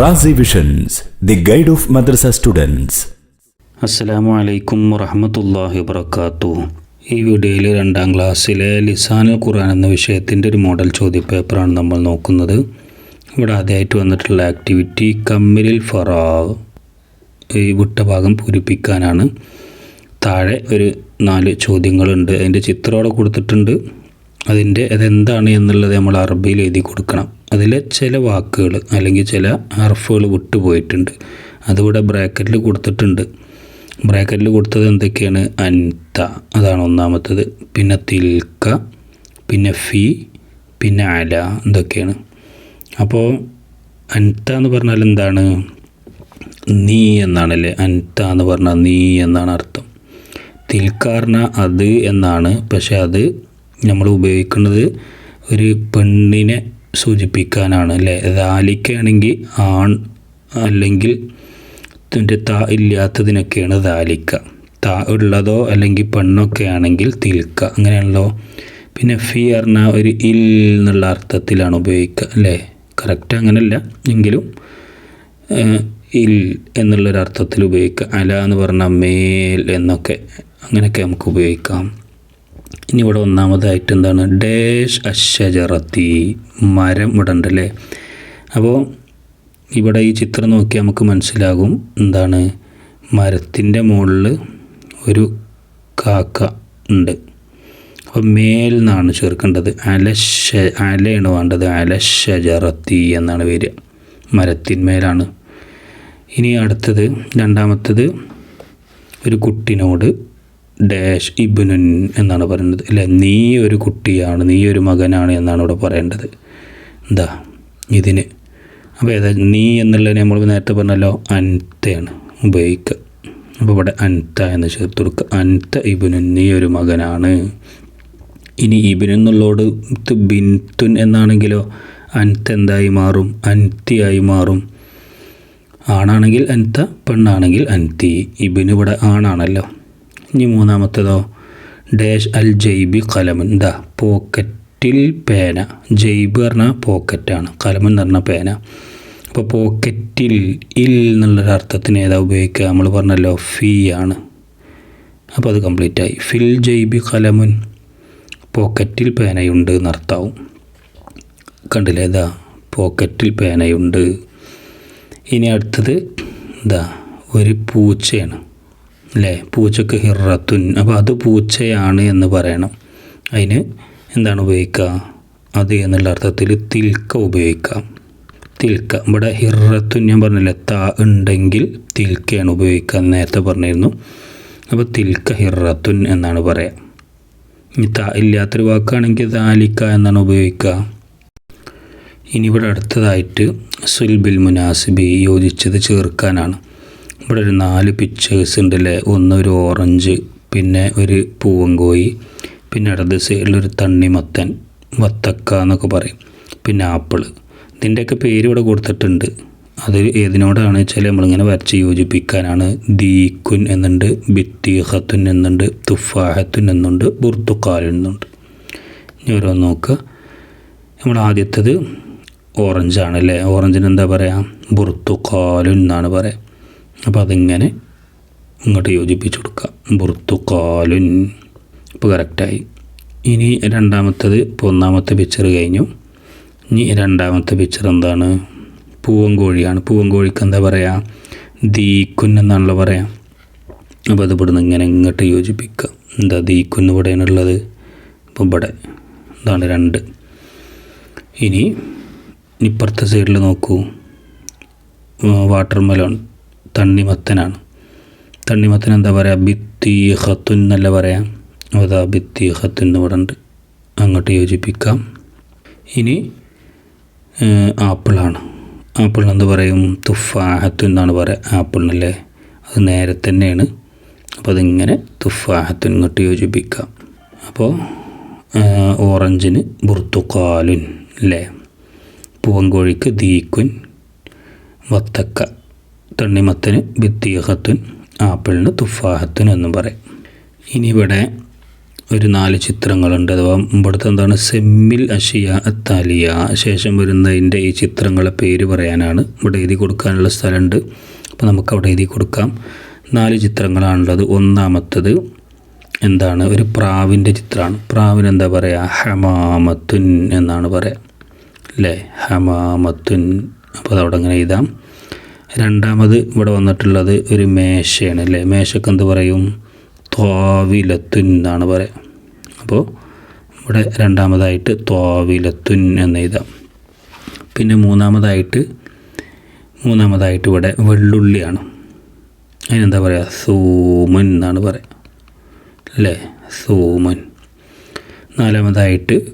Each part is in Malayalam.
Razi visions the guide of madrasa students അസ്സലാമു അലൈക്കും വറഹമത്തല്ലാഹി വബർക്കാത്തു ഈ വീഡിയോയിൽ രണ്ടാം ക്ലാസ്സിലെ ലിസാനുൽ ഖുർആൻ എന്ന വിഷയത്തിന്റെ ഒരു മോഡൽ ചോദ്യപേപ്പറാണ് നമ്മൾ നോക്കുന്നത്. ഇവിടെ ആദ്യമായിട്ട് വന്നിട്ടുള്ള ആക്ടിവിറ്റി കമ്മിലിൽ ഫറാവ്. ഈ വിട്ട ഭാഗം പൂരിപ്പിക്കാനാണ്. താഴെ ഒരു നാല് ചോദ്യങ്ങളുണ്ട്. അതിന്റെ ചിത്രമോടെ കൊടുത്തിട്ടുണ്ട്. അതിന്റെ അതെന്താണ് എന്നുള്ളത് നമ്മൾ അറബിയിൽ എഴുതി കൊടുക്കണം. അതിലെ ചില വാക്കുകൾ അല്ലെങ്കിൽ ചില ഹർഫുകൾ വിട്ടുപോയിട്ടുണ്ട്. അതിവിടെ ബ്രാക്കറ്റിൽ കൊടുത്തിട്ടുണ്ട്. ബ്രാക്കറ്റിൽ കൊടുത്തത് എന്തൊക്കെയാണ്? അൻത അതാണ് ഒന്നാമത്തത്. പിന്നെ തിൽക്ക പിന്നെ ഫി പിന്നെ അല എന്തൊക്കെയാണ്? അപ്പോൾ അൻത എന്ന് പറഞ്ഞാൽ എന്താണ്? നീ എന്നാണല്ലേ? അൻത എന്ന് പറഞ്ഞാൽ നീ എന്നാണ് അർത്ഥം. തിൽക്കാർണ അത് എന്നാണ്. പക്ഷേ അത് നമ്മൾ ഉപയോഗിക്കുന്നത് ഒരു പെണ്ണിനെ സൂചിപ്പിക്കാനാണ് അല്ലേ? ദാലിക്കയാണെങ്കിൽ ആൺ അല്ലെങ്കിൽ ഇതിന്റെ ത ഇല്ലാത്തതിനൊക്കെയാണ് ദാലിക്ക. ത ഉള്ളതോ അല്ലെങ്കിൽ പെണ്ണൊക്കെ ആണെങ്കിൽ തിൽക്ക. അങ്ങനെയാണല്ലോ? പിന്നെ ഫി പറഞ്ഞ ഒരു ഇൽ എന്നുള്ള അർത്ഥത്തിലാണ് ഉപയോഗിക്കുക അല്ലേ? കറക്റ്റ് അങ്ങനെയല്ല എങ്കിലും ഇൽ എന്നുള്ളൊരു അർത്ഥത്തിൽ ഉപയോഗിക്കുക അല എന്ന് പറഞ്ഞാൽ മേൽ എന്നൊക്കെ അങ്ങനെയൊക്കെ നമുക്ക് ഉപയോഗിക്കാം. ഇനി ഇവിടെ ഒന്നാമതായിട്ട് എന്താണ്? ഡേഷ് അശജറത്തി മരം ഇവിടെ അപ്പോൾ ഇവിടെ ഈ ചിത്രം നോക്കിയാൽ നമുക്ക് മനസ്സിലാകും എന്താണ്? മരത്തിന്റെ മുകളിൽ ഒരു കാക്ക ഉണ്ട്. അപ്പോൾ മേൽ നിന്നാണ് ചേർക്കേണ്ടത്. അലശ അലയാണ് വേണ്ടത്. അലഷജറത്തി എന്നാണ് വരിക മരത്തിന്മേലാണ്. ഇനി അടുത്തത് രണ്ടാമത്തത് ഒരു കുട്ടിനോട് ഡാഷ് ഇബ്നുൻ എന്നാണ് പറയുന്നത്. അല്ലെ? നീ ഒരു കുട്ടിയാണ് നീ ഒരു മകനാണ് എന്നാണ് ഇവിടെ പറയേണ്ടത്. എന്താ ഇതിന്? അപ്പോൾ ഏതാ നീ എന്നുള്ളതിന് നമ്മൾ നേരത്തെ പറഞ്ഞല്ലോ അൻതയാണ് ഉപയോഗിക്കുക അപ്പോൾ ഇവിടെ അൻത എന്ന് ചേർത്ത് കൊടുക്കുക അൻത ഇബുനുൻ നീ ഒരു മകനാണ്. ഇനി ഇബിനു എന്നുള്ളോട് ബിൻതുൻ എന്നാണെങ്കിലോ അൻത എന്തായി മാറും? അൻതിയായി മാറും. ആണാണെങ്കിൽ അൻത പെണ്ണാണെങ്കിൽ അൻതി. ഇബിന് ഇവിടെ ആണാണല്ലോ. ഇനി മൂന്നാമത്തേതോ. ഡാഷ് അൽ ജൈബി കലമൻ. എന്താ പോക്കറ്റിൽ പേന. ജൈബ് പറഞ്ഞാൽ പോക്കറ്റാണ്. കലമൻ എന്ന് പറഞ്ഞാൽ പേന. അപ്പോൾ പോക്കറ്റിൽ ഇൽ എന്നുള്ളൊരു അർത്ഥത്തിന് ഏതാ ഉപയോഗിക്കുക? നമ്മൾ പറഞ്ഞല്ലോ ഫീ ആണ്. അപ്പോൾ അത് കംപ്ലീറ്റ് ആയി. ഫിൽ ജൈബി കലമുൻ. പോക്കറ്റിൽ പേനയുണ്ട് എന്നർത്ഥമാവും കണ്ടില്ലേ? ഇതാ പോക്കറ്റിൽ പേനയുണ്ട്. ഇനി അടുത്തത് എന്താ ഒരു പൂച്ചയാണ്. അല്ലേ പൂച്ചക്ക് ഹിറത്തുൻ. അപ്പോൾ അത് പൂച്ചയാണ് എന്ന് പറയണം. അതിന് എന്താണ് ഉപയോഗിക്കുക? അത് എന്നുള്ള അർത്ഥത്തിൽ തിൽക്ക ഉപയോഗിക്കാം തിൽക്ക. ഇവിടെ ഹിറത്തുൻ ഞാൻ പറഞ്ഞില്ലേ ത ഉണ്ടെങ്കിൽ തിൽക്കയാണ് ഉപയോഗിക്കുക നേരത്തെ പറഞ്ഞിരുന്നു. അപ്പോൾ തിൽക്ക ഹിറത്തുൻ എന്നാണ് പറയുക ഇനി ത ഇല്ലാത്തൊരു വാക്കാണെങ്കിൽ താലിക്ക എന്നാണ് ഉപയോഗിക്കുക. ഇനി ഇവിടെ അടുത്തതായിട്ട് സുൽബിൽ മുനാസിബി യോജിച്ചത് ചേർക്കാനാണ്. ഇവിടെ ഒരു നാല് പിക്ചേഴ്സ് ഉണ്ട് അല്ലേ ഒന്ന് ഒരു ഓറഞ്ച് പിന്നെ ഒരു പൂവങ്കോയി പിന്നെ ഇടത് സൈഡിലൊരു തണ്ണിമത്തൻ വത്തക്ക എന്നൊക്കെ പറയും. പിന്നെ ആപ്പിൾ ഇതിന്റെയൊക്കെ പേര് ഇവിടെ കൊടുത്തിട്ടുണ്ട്. അത് ഏതിനോടാണ് വെച്ചാൽ നമ്മളിങ്ങനെ വരച്ച് യോജിപ്പിക്കാനാണ്. ദീക്കുൻ എന്നുണ്ട് ബിത്തീഹത്തുൻ എന്നുണ്ട് തുഫാഹത്തുൻ എന്നുണ്ട് ബുർത്തുക്കാൽ എന്നുണ്ട്. ഇനി ഓരോന്ന് നോക്കുക നമ്മൾ ആദ്യത്തത് ഓറഞ്ചാണ് അല്ലേ ഓറഞ്ചിന് എന്താ പറയുക ബുർത്തുക്കാലുൻ എന്നാണ് പറയുക അപ്പോൾ അതിങ്ങനെ ഇങ്ങോട്ട് യോജിപ്പിച്ച് കൊടുക്കുക ബുർത്തുക്കാലുൻ ഇപ്പോൾ കറക്റ്റായി ഇനി രണ്ടാമത്തത് ഇപ്പോൾ ഒന്നാമത്തെ പിക്ചർ കഴിഞ്ഞു. ഇനി രണ്ടാമത്തെ പിക്ചർ എന്താണ്? പൂവൻകോഴിയാണ്. പൂവൻകോഴിക്ക് എന്താ പറയുക ദീക്കുൻ എന്നാണല്ലോ പറയാം. അപ്പോൾ അത് ഇവിടുന്ന് ഇങ്ങനെ ഇങ്ങോട്ട് യോജിപ്പിക്കുക എന്താ ദീക്കുൻ ഇവിടെയാണുള്ളത് അപ്പോൾ ഇവിടെ. ഇതാണ് രണ്ട്. ഇനി ഇപ്പുറത്തെ സൈഡിൽ നോക്കൂ. വാട്ടർ മെലോൺ തണ്ണിമത്തനാണ്. തണ്ണിമത്തൻ എന്താ പറയുക ഭിത്തി ഹത്തുൻ എന്നല്ല പറയാം? അതാ ഭിത്തി ഹത്തുൻ ഇവിടെ ഉണ്ട് അങ്ങോട്ട് യോജിപ്പിക്കാം. ഇനി ആപ്പിളാണ്. ആപ്പിൾ എന്ത് പറയും? തുഫാഹത്തു എന്നാണ് പറയുക ആപ്പിളിനല്ലേ അത് നേരെ തന്നെയാണ്. അപ്പോൾ അതിങ്ങനെ തുഫാഹത്തു ഇങ്ങോട്ട് യോജിപ്പിക്കാം. അപ്പോൾ ഓറഞ്ചിന് ബുർത്തുക്കാലുൻ അല്ലേ? പൂവൻകോഴിക്ക് ദീക്കുൻ വത്തക്ക തണ്ണിമത്തന് ഭിത്തിയഹത്തുൻ ആപ്പിളിന് തുഫാഹത്തുൻ എന്നും പറയും. ഇനി ഇവിടെ ഒരു നാല് ചിത്രങ്ങളുണ്ട്. അഥവാ ഇവിടുത്തെ എന്താണ്? സെമ്മിൽ അഷിയ അത്താലിയ. ശേഷം വരുന്നതിന്റെ ഈ ചിത്രങ്ങളെ പേര് പറയാനാണ് ഇവിടെ എഴുതി കൊടുക്കാനുള്ള സ്ഥലമുണ്ട്. അപ്പോൾ നമുക്ക് അവിടെ എഴുതി കൊടുക്കാം. നാല് ചിത്രങ്ങളാണുള്ളത്. ഒന്നാമത്തത് എന്താണ്? ഒരു പ്രാവിന്റെ ചിത്രമാണ്. പ്രാവിന് എന്താ പറയുക ഹമാമത്തുൻ എന്നാണ് പറയുക അല്ലേ ഹമാമത്തുൻ. അപ്പോൾ അതവിടെ അങ്ങനെ എഴുതാം. രണ്ടാമത് ഇവിടെ വന്നിട്ടുള്ളത് ഒരു മേശയാണ് അല്ലേ? മേശക്ക് എന്ത് പറയും? ത്വാവിലത്തുൻ എന്നാണ് പറയുക അപ്പോൾ ഇവിടെ രണ്ടാമതായിട്ട് ത്വാവിലത്തുൻ എന്ന് എഴുതാം. പിന്നെ മൂന്നാമതായിട്ട് മൂന്നാമതായിട്ട് ഇവിടെ വെള്ളുള്ളിയാണ്. അതിനെന്താ പറയുക സൂമൻ എന്നാണ് പറയുക അല്ലേ? സൂമൻ. നാലാമതായിട്ട്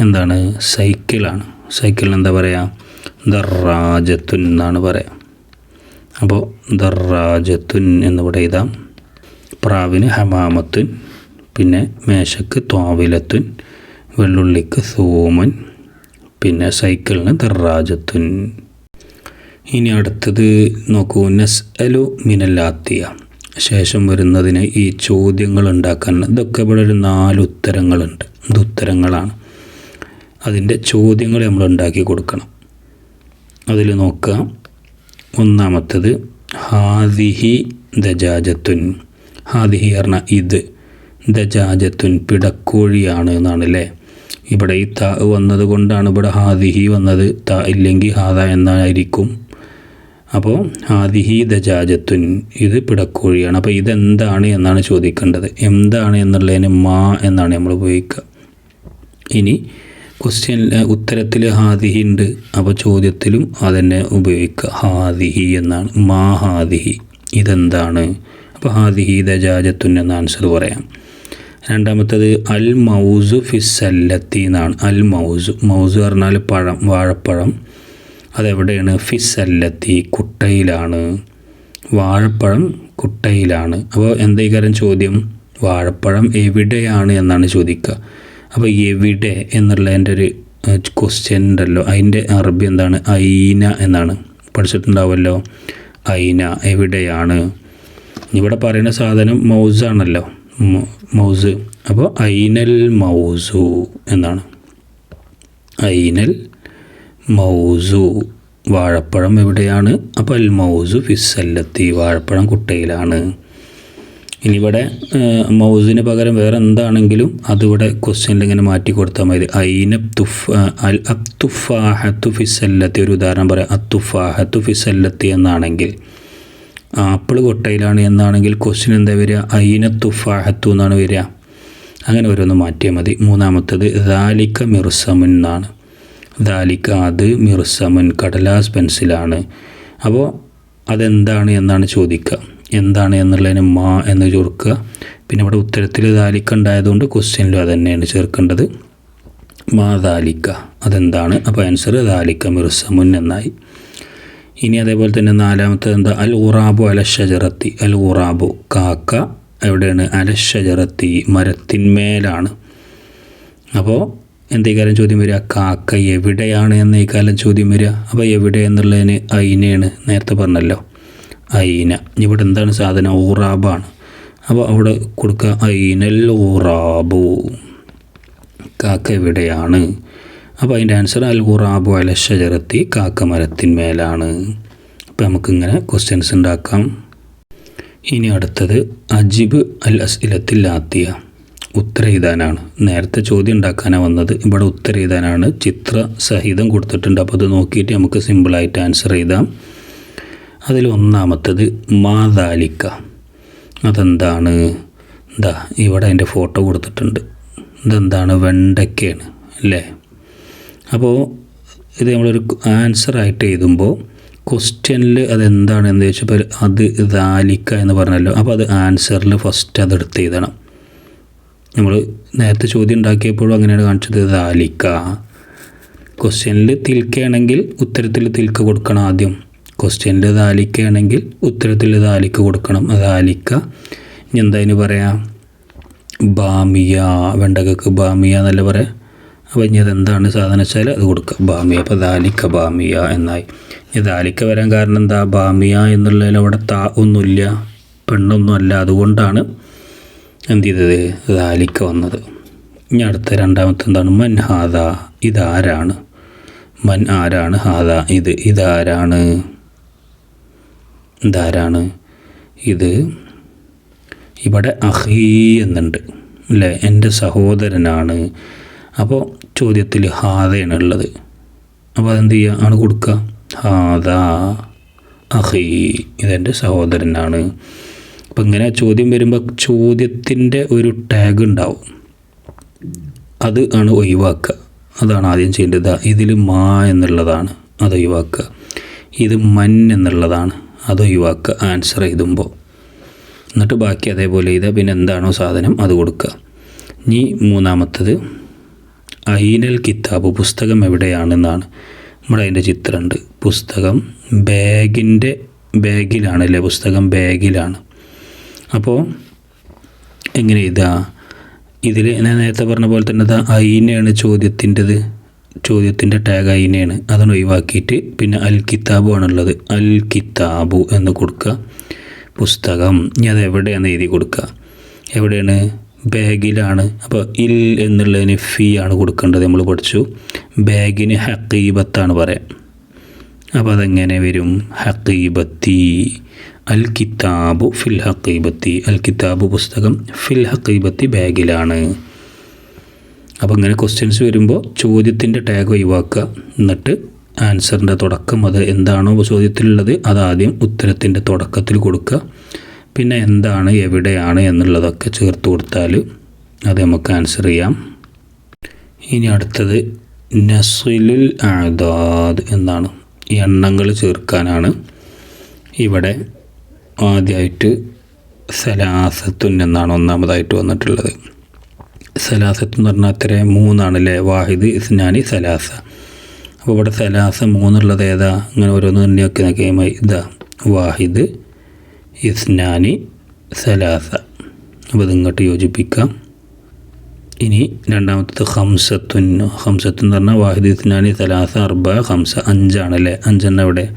എന്താണ്? സൈക്കിളാണ്. സൈക്കിളിന് എന്താ പറയുക ദറാജത്തുൻ എന്നാണ് പറയുക അപ്പോൾ ദറാജത്തുൻ എന്നിവിടെ എഴുതാം പ്രാവിന് ഹമാമത്തുൻ പിന്നെ മേശക്ക് തോവിലത്തുൻ വെള്ളുള്ളിക്ക് സൂമൻ പിന്നെ സൈക്കിളിന് ദർറാജത്തുൻ ഇനി അടുത്തത് നോക്കൂ. നസ് അലു മിനല്ലാത്തിയ. ശേഷം വരുന്നതിന് ഈ ചോദ്യങ്ങൾ ഉണ്ടാക്കാൻ ഇതൊക്കെ ഇവിടെ ഒരു നാല് ഉത്തരങ്ങളുണ്ട്. ഇത് ഉത്തരങ്ങളാണ്. അതിന്റെ ചോദ്യങ്ങൾ നമ്മൾ ഉണ്ടാക്കി കൊടുക്കണം. അതിൽ നോക്കുക. ഒന്നാമത്തത് ഹാദിഹി ദജാജത്തുൻ. ഹാദിഹി പറഞ്ഞ ഇത്. ദജാജത്തുൻ പിടക്കോഴിയാണ് എന്നാണ് അല്ലേ ഇവിടെ ഈ ത വന്നത് കൊണ്ടാണ് ഇവിടെ ഹാദിഹി വന്നത്. ത ഇല്ലെങ്കിൽ ഹാദ എന്നായിരിക്കും. അപ്പോൾ ഹാദിഹി ദജാജത്തുൻ ഇത് പിടക്കോഴിയാണ്. അപ്പോൾ ഇതെന്താണ് എന്നാണ് ചോദിക്കേണ്ടത്. എന്താണ് എന്നുള്ളതിന് മാ എന്നാണ് നമ്മൾ ഉപയോഗിക്കുക. ഇനി ക്വസ്റ്റ്യൻ ഉത്തരത്തിൽ ഹാദിഹി ഉണ്ട്. അപ്പോൾ ചോദ്യത്തിലും അതന്നെ ഉപയോഗിക്കുക. ഹാദിഹി എന്നാണ്. മാ ഹാദിഹി. ഇതെന്താണ്? അപ്പോൾ ഹാദിഹി ദജാജത്തുൻ എന്ന ആൻസർ പറയാം. രണ്ടാമത്തത് അൽ മൗസു ഫിസല്ലത്തി എന്നാണ്. അൽ മൗസു. മൗസു പറഞ്ഞാൽ പഴം വാഴപ്പഴം. അതെവിടെയാണ്? ഫിസല്ലത്തി കുട്ടയിലാണ്. വാഴപ്പഴം കുട്ടയിലാണ്. അപ്പോൾ എന്തേക്കാരം ചോദ്യം? വാഴപ്പഴം എവിടെയാണ് എന്നാണ് ചോദിക്കുക. അപ്പോൾ എവിടെ എന്നുള്ളതിന്റെ ഒരു ക്വസ്റ്റ്യൻ ഉണ്ടല്ലോ. അതിന്റെ അറബി എന്താണ്? ഐന എന്നാണ്. പഠിച്ചിട്ടുണ്ടാവുമല്ലോ. ഐന എവിടെയാണ്? ഇവിടെ പറയുന്ന സാധനം മൗസ് ആണല്ലോ. മൗസ്. അപ്പോൾ ഐനൽ മൗസു എന്നാണ്. ഐനൽ മൗസു. വാഴപ്പഴം എവിടെയാണ്? അപ്പോൾ അൽ മൗസു ഫിസല്ലത്തി വാഴപ്പഴം കുട്ടയിലാണ്. ഇനി ഇവിടെ മൗസിന് പകരം വേറെ എന്താണെങ്കിലും അതിവിടെ ക്വസ്റ്റ്യനിൽ ഇങ്ങനെ മാറ്റി കൊടുത്താൽ മതി. ഐന തുഫ് അൽ അത്തുഫാഹത്തു ഫിസല്ലത്തി ഒരു ഉദാഹരണം പറയാം. അത്തുഫാഹത്തു ഫിസല്ലത്തി എന്നാണെങ്കിൽ ആപ്പിൾ കൊട്ടയിലാണ് എന്നാണെങ്കിൽ ക്വസ്റ്റ്യൻ എന്താ വരിക? ഐന തുഫാഹത്തു എന്നാണ് വരിക. അങ്ങനെ ഓരോന്ന് മാറ്റിയാൽ മതി. മൂന്നാമത്തത് ദാലിക്ക മിർസമുൻ എന്നാണ്. ദാലിക്ക അത് മിർസമുൻ കടലാസ് പെൻസിലാണ്. അപ്പോൾ അതെന്താണ് എന്നാണ് ചോദിക്കുക എന്താണ് എന്നുള്ളതിന് മാ എന്ന് ചേർക്കുക. പിന്നെ ഇവിടെ ഉത്തരത്തിൽ ദാലിക്ക ഉണ്ടായതുകൊണ്ട് ക്വസ്റ്റ്യനിലും അത് തന്നെയാണ് ചേർക്കേണ്ടത്. മാ ദാലിക്ക അതെന്താണ്? അപ്പോൾ ആൻസർ ദാലിക്ക മിർസമുൻ എന്നായി ഇനി അതേപോലെ തന്നെ നാലാമത്തത് എന്താ? അൽ ഉറാബു അല ഷജറത്തി അൽ ഉറാബു കാക്ക എവിടെയാണ്? അല ഷജറത്തി മരത്തിന്മേലാണ് അപ്പോൾ എന്തേക്കാലം ചോദ്യം വരിക? കാക്ക എവിടെയാണ് എന്നേക്കാലം ചോദ്യം വരിക. അപ്പോൾ എവിടെ എന്നുള്ളതിന് അയിനെയാണ് നേരത്തെ പറഞ്ഞല്ലോ. ഐന ഇവിടെ എന്താണ് സാധനം? ഊറാബാണ്. അപ്പോൾ അവിടെ കൊടുക്കുക ഐനൽ ഊറാബു. കാക്ക എവിടെയാണ്? അപ്പോൾ അതിന്റെ ആൻസർ അൽ ഊറാബു അല ഷജറത്തി കാക്ക മരത്തിന്മേലാണ് അപ്പോൾ നമുക്കിങ്ങനെ ക്വസ്റ്റ്യൻസ് ഉണ്ടാക്കാം. ഇനി അടുത്തത് അജിബ് അൽ അസ്ഇലത്തിൽ ആത്തിയ ഉത്തര എഴുതാനാണ്. നേരത്തെ ചോദ്യം ഉണ്ടാക്കാനാണ് വന്നത്. ഇവിടെ ഉത്തര എഴുതാനാണ്. ചിത്ര സഹിതം കൊടുത്തിട്ടുണ്ട്. അപ്പോൾ അത് നോക്കിയിട്ട് നമുക്ക് സിമ്പിളായിട്ട് ആൻസർ എഴുതാം. അതിൽ ഒന്നാമത്തത് മാതാലിക്ക. അതെന്താണ്? എന്താ ഇവിടെ അതിന്റെ ഫോട്ടോ കൊടുത്തിട്ടുണ്ട്. ഇതെന്താണ്? വെണ്ടയ്ക്കയാണ് അല്ലേ? അപ്പോൾ ഇത് നമ്മളൊരു ആൻസറായിട്ട് എഴുതുമ്പോൾ ക്വസ്റ്റ്യനിൽ അതെന്താണ് എന്ന് ചോദിച്ചപ്പോൾ അത് ദാലിക്ക എന്ന് പറഞ്ഞല്ലോ. അപ്പോൾ അത് ആൻസറിൽ ഫസ്റ്റ് അത് അതെടുത്ത് എഴുതണം. നമ്മൾ നേരത്തെ ചോദ്യം ഉണ്ടാക്കിയപ്പോഴും അങ്ങനെയാണ് കാണിച്ചത് ദാലിക്ക. ക്വസ്റ്റ്യനിൽ തിൽക്കയാണെങ്കിൽ ഉത്തരത്തിൽ തിൽക്ക കൊടുക്കണം ആദ്യം. ക്വസ്റ്റ്യനിൽ ദാലിക്കയാണെങ്കിൽ ഉത്തരത്തിൽ ദാലിക്ക കൊടുക്കണം. ദാലിക്ക ഇനി എന്താ ഇതിന് പറയാം? ബാമിയ. വെണ്ടകക്ക് ബാമിയ എന്നല്ല പറയാം? അപ്പോൾ ഇനി അതെന്താണ് സാധനം വെച്ചാൽ അത് കൊടുക്കുക ബാമിയ. അപ്പോൾ ദാലിക്ക ബാമിയ എന്നായി. ഇനി ദാലിക്ക വരാൻ കാരണം എന്താ? ബാമിയ എന്നുള്ളതിൽ അവിടെ താ ഒന്നുമില്ല പെണ്ണൊന്നും അല്ല. അതുകൊണ്ടാണ് എന്ത് ചെയ്തത്? ദാലിക്ക വന്നത്. ഇനി അടുത്ത രണ്ടാമത്തെ എന്താണ്? മൻ ഹാദ. ഇതാരാണ്? മൻ ആരാണ്? ഹാദ. ഇത് ഇതാരാണ്? ഇതാരാണ്? ഇത് ഇവിടെ അഹീ എന്നുണ്ട് അല്ലേ? എന്റെ സഹോദരനാണ്. അപ്പോൾ ചോദ്യത്തിൽ ഹാദയാണ് ഉള്ളത്. അപ്പോൾ അതെന്ത് ചെയ്യുക? ആണ് കൊടുക്കുക. ഹാദ അഹീ ഇതെന്റെ സഹോദരനാണ്. അപ്പം ഇങ്ങനെ ചോദ്യം വരുമ്പോൾ ചോദ്യത്തിന്റെ ഒരു ടാഗ് ഉണ്ടാവും. അത് ആണ് ഒഴിവാക്കുക. അതാണ് ആദ്യം ചെയ്യേണ്ടത്. ഇതിൽ മാ എന്നുള്ളതാണ്. അത് ഒഴിവാക്കുക. ഇത് മൻ എന്നുള്ളതാണ്. അത് ഒഴിവാക്കുക ആൻസർ എഴുതുമ്പോൾ. എന്നിട്ട് ബാക്കി അതേപോലെ ചെയ്താൽ പിന്നെ എന്താണോ സാധനം അത് കൊടുക്കുക. ഇനി മൂന്നാമത്തത് അയിനൽ കിതാബ് പുസ്തകം എവിടെയാണെന്നാണ്. നമ്മുടെ അതിന്റെ ചിത്രമുണ്ട്. പുസ്തകം ബാഗിന്റെ ബാഗിലാണ് അല്ലേ? പുസ്തകം ബാഗിലാണ്. അപ്പോൾ എങ്ങനെ ഇതാ ഇതിൽ ഞാൻ നേരത്തെ പറഞ്ഞ പോലെ തന്നെ ഇതാ അയിനാണ് ചോദ്യത്തിന്റെത്. ചോദ്യത്തിന്റെ ടാഗ് അതിനെയാണ് അതാണ് ഒഴിവാക്കിയിട്ട് പിന്നെ അൽ കിതാബു ആണുള്ളത് അൽ കിതാബു എന്ന് കൊടുക്കുക. പുസ്തകം. ഇനി അത് എവിടെയാണ് എഴുതി കൊടുക്കുക. എവിടെയാണ്? ബാഗിലാണ്. അപ്പോൾ ഇൽ എന്നുള്ളതിന് ഫീ ആണ് കൊടുക്കേണ്ടത് നമ്മൾ പഠിച്ചു. ബാഗിന് ഹക്കീബത്താണ് പറയാം. അപ്പോൾ അതെങ്ങനെ വരും? ഹക്കീബത്തി അൽ കിതാബു ഫിൽ ഹക്കീബത്തി അൽ കിതാബു പുസ്തകം ഫിൽ ഹക്കീബത്തി ബാഗിലാണ്. അപ്പോൾ ഇങ്ങനെ ക്വസ്റ്റ്യൻസ് വരുമ്പോൾ ചോദ്യത്തിന്റെ ടാഗ് ഒഴിവാക്കുക. എന്നിട്ട് ആൻസറിന്റെ തുടക്കം അത് എന്താണോ ചോദ്യത്തിലുള്ളത് അത് ആദ്യം ഉത്തരത്തിന്റെ തുടക്കത്തിൽ കൊടുക്കുക. പിന്നെ എന്താണ് എവിടെയാണ് എന്നുള്ളതൊക്കെ ചേർത്ത് കൊടുത്താൽ അത് നമുക്ക് ആൻസർ ചെയ്യാം. ഇനി അടുത്തത് നസ്ലുൽ ആദാദ് എന്നാണ്. എണ്ണങ്ങൾ ചേർക്കാനാണ്. ഇവിടെ ആദ്യമായിട്ട് സലാസത്തുൻ എന്നാണ് ഒന്നാമതായിട്ട് വന്നിട്ടുള്ളത്. സലാസത്ത് എന്ന് പറഞ്ഞാൽ അത്ര മൂന്നാണല്ലേ? വാഹിദ് ഇസ്നാനി സലാസ. അപ്പോൾ ഇവിടെ സലാസ മൂന്നുള്ളത് ഏതാ? അങ്ങനെ ഓരോന്ന് തന്നെയൊക്കെ നോക്കിയാൽ ഇതാ വാഹിദ് ഇസ്നാനി സലാസ. അപ്പോൾ ഇതിങ്ങോട്ട് യോജിപ്പിക്കാം. ഇനി രണ്ടാമത്തത് ഹംസത്തുൻ ഹംസത്ത് എന്ന് പറഞ്ഞാൽ വാഹിദ് ഇസ്നാനി സലാസ അർബ ഹംസ അഞ്ചാണല്ലേ? അഞ്ചെണ്ണ ഇവിടെ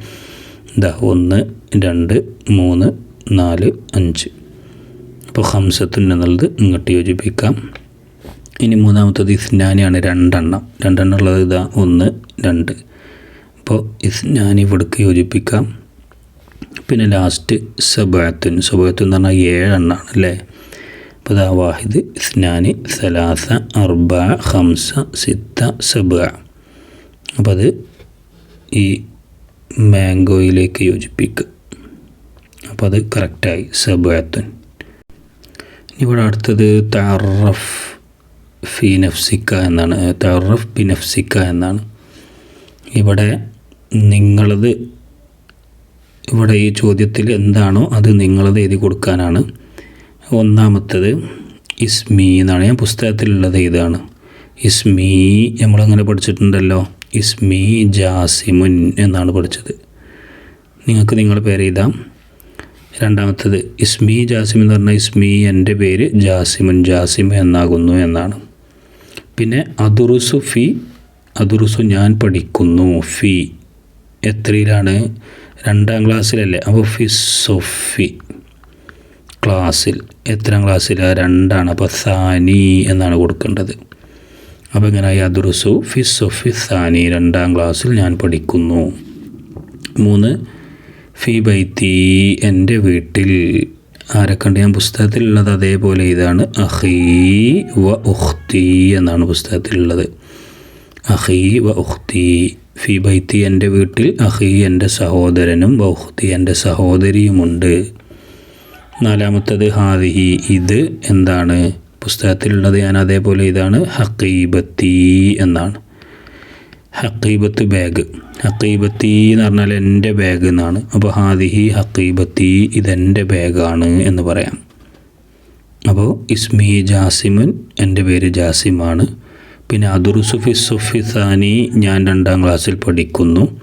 ഇതാ ഒന്ന് രണ്ട് മൂന്ന് നാല് അഞ്ച്. അപ്പോൾ ഹംസത്തുൻ എന്നുള്ളത് ഇങ്ങോട്ട് യോജിപ്പിക്കാം. ഇനി മൂന്നാമത്തത് ഇസ്നാനിയാണ് രണ്ടെണ്ണം. രണ്ടെണ്ണം ഉള്ളത് ഇതാ ഒന്ന് രണ്ട്. അപ്പോൾ ഇസ്നാനി ഇവിടേക്ക് യോജിപ്പിക്കാം. പിന്നെ ലാസ്റ്റ് സബാത്തുൻ സബാത്തുൻ എന്ന് പറഞ്ഞാൽ ഏഴെണ്ണമാണ് അല്ലേ? അപ്പോൾ ഇതാ വാഹിദ് ഇസ്നാനി സലാസ അർബ ഹംസ സിത്ത സബ അപ്പോൾ അത് ഈ മാംഗോയിലേക്ക് യോജിപ്പിക്കുക അപ്പോൾ അത് കറക്റ്റായി സബാത്തുൻ ഇവിടെ അടുത്തത് താറഫ് ഫി നഫ്സിക്ക എന്നാണ് തറഫ് ബി നഫ്സിക്ക എന്നാണ്. ഇവിടെ നിങ്ങളത് ഇവിടെ ഈ ചോദ്യത്തിൽ എന്താണോ അത് നിങ്ങളത് എഴുതി കൊടുക്കാനാണ്. ഒന്നാമത്തത് ഇസ്മി എന്നാണ്. ഞാൻ പുസ്തകത്തിലുള്ളത് ഇതാണ്. ഇസ്മി നമ്മളങ്ങനെ പഠിച്ചിട്ടുണ്ടല്ലോ. ഇസ്മി ജാസിമുൻ എന്നാണ് പഠിച്ചത്. നിങ്ങൾക്ക് നിങ്ങളുടെ പേര് എഴുതാം. രണ്ടാമത്തത് ഇസ്മി ജാസിം എന്ന് പറഞ്ഞാൽ ഇസ്മി എന്റെ പേര് ജാസിമുൻ ജാസിം എന്നാകുന്നു എന്നാണ്. പിന്നെ അതുറുസു ഫി അതുറുസു ഞാൻ പഠിക്കുന്നു ഫി. എത്രയിലാണ് രണ്ടാം ക്ലാസ്സിലല്ലേ? അപ്പോൾ ഫി സൊഫി ക്ലാസ്സിൽ. എത്രാം ക്ലാസ്സിലാണ് രണ്ടാണ്. അപ്പോൾ സാനി എന്നാണ് കൊടുക്കേണ്ടത്. അപ്പോൾ ഇങ്ങനെ യദുറുസു ഫി സൊഫി സാനി രണ്ടാം ക്ലാസ്സിൽ ഞാൻ പഠിക്കുന്നു. മൂന്ന് ഫി ബൈത്തി എന്റെ വീട്ടിൽ ആരൊക്കെയുണ്ട്? ഞാൻ പുസ്തകത്തിലുള്ളത് അതേപോലെ ഇതാണ്. അഹീ വ ഉഖ്തി എന്നാണ് പുസ്തകത്തിലുള്ളത്. അഹീ വ ഉഖ്തി. ഫി ബൈത്തി എന്റെ വീട്ടിൽ അഹീ എന്റെ സഹോദരനും വ ഉഖ്തി എന്റെ സഹോദരിയുമുണ്ട്. നാലാമത്തത് ഹാദിഹി. ഇത് എന്താണ്? പുസ്തകത്തിലുള്ളത് ഞാൻ അതേപോലെ ഇതാണ്. ഹക്കീബത്തി എന്നാണ്. ഹക്കീബത്ത് ബാഗ്. ഹക്കീബത്തി എന്ന് പറഞ്ഞാൽ എന്റെ ബാഗ് എന്നാണ്. അപ്പോൾ ഹാദിഹി ഹക്കീബത്തി ഇതെന്റെ ബാഗാണ് എന്ന് പറയാം. അപ്പോൾ ഇസ്മി ജാസിമുൻ എന്റെ പേര് ജാസിമാണ്. പിന്നെ അതുറുസുഫി സുഫിസാനി ഞാൻ രണ്ടാം ക്ലാസ്സിൽ പഠിക്കുന്നു.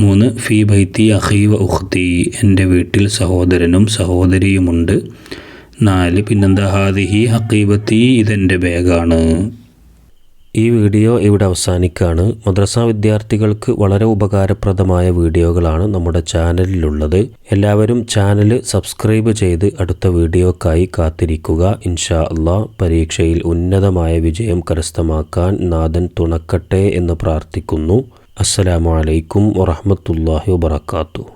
മൂന്ന് ഫി ബൈത്തി അഹീവ ഉഖ്തി എന്റെ വീട്ടിൽ സഹോദരനും സഹോദരിയുമുണ്ട്. നാല് പിന്നെന്താ ഹാദിഹി ഹക്കീബത്തി ഇതെന്റെ ബാഗാണ്. ഈ വീഡിയോ ഇവിടെ അവസാനിക്കുകയാണ്. മദ്രസ വിദ്യാർത്ഥികൾക്ക് വളരെ ഉപകാരപ്രദമായ വീഡിയോകളാണ് നമ്മുടെ ചാനലിലുള്ളത്. എല്ലാവരും ചാനൽ സബ്സ്ക്രൈബ് ചെയ്ത് അടുത്ത വീഡിയോക്കായി കാത്തിരിക്കുക. ഇൻഷാ അള്ളാ പരീക്ഷയിൽ ഉന്നതമായ വിജയം കരസ്ഥമാക്കാൻ നാഥൻ തുണക്കട്ടെ എന്ന് പ്രാർത്ഥിക്കുന്നു. അസ്സലാമു അലൈക്കും വറഹ്മത്തുള്ളാഹി വബറകാതുഹു.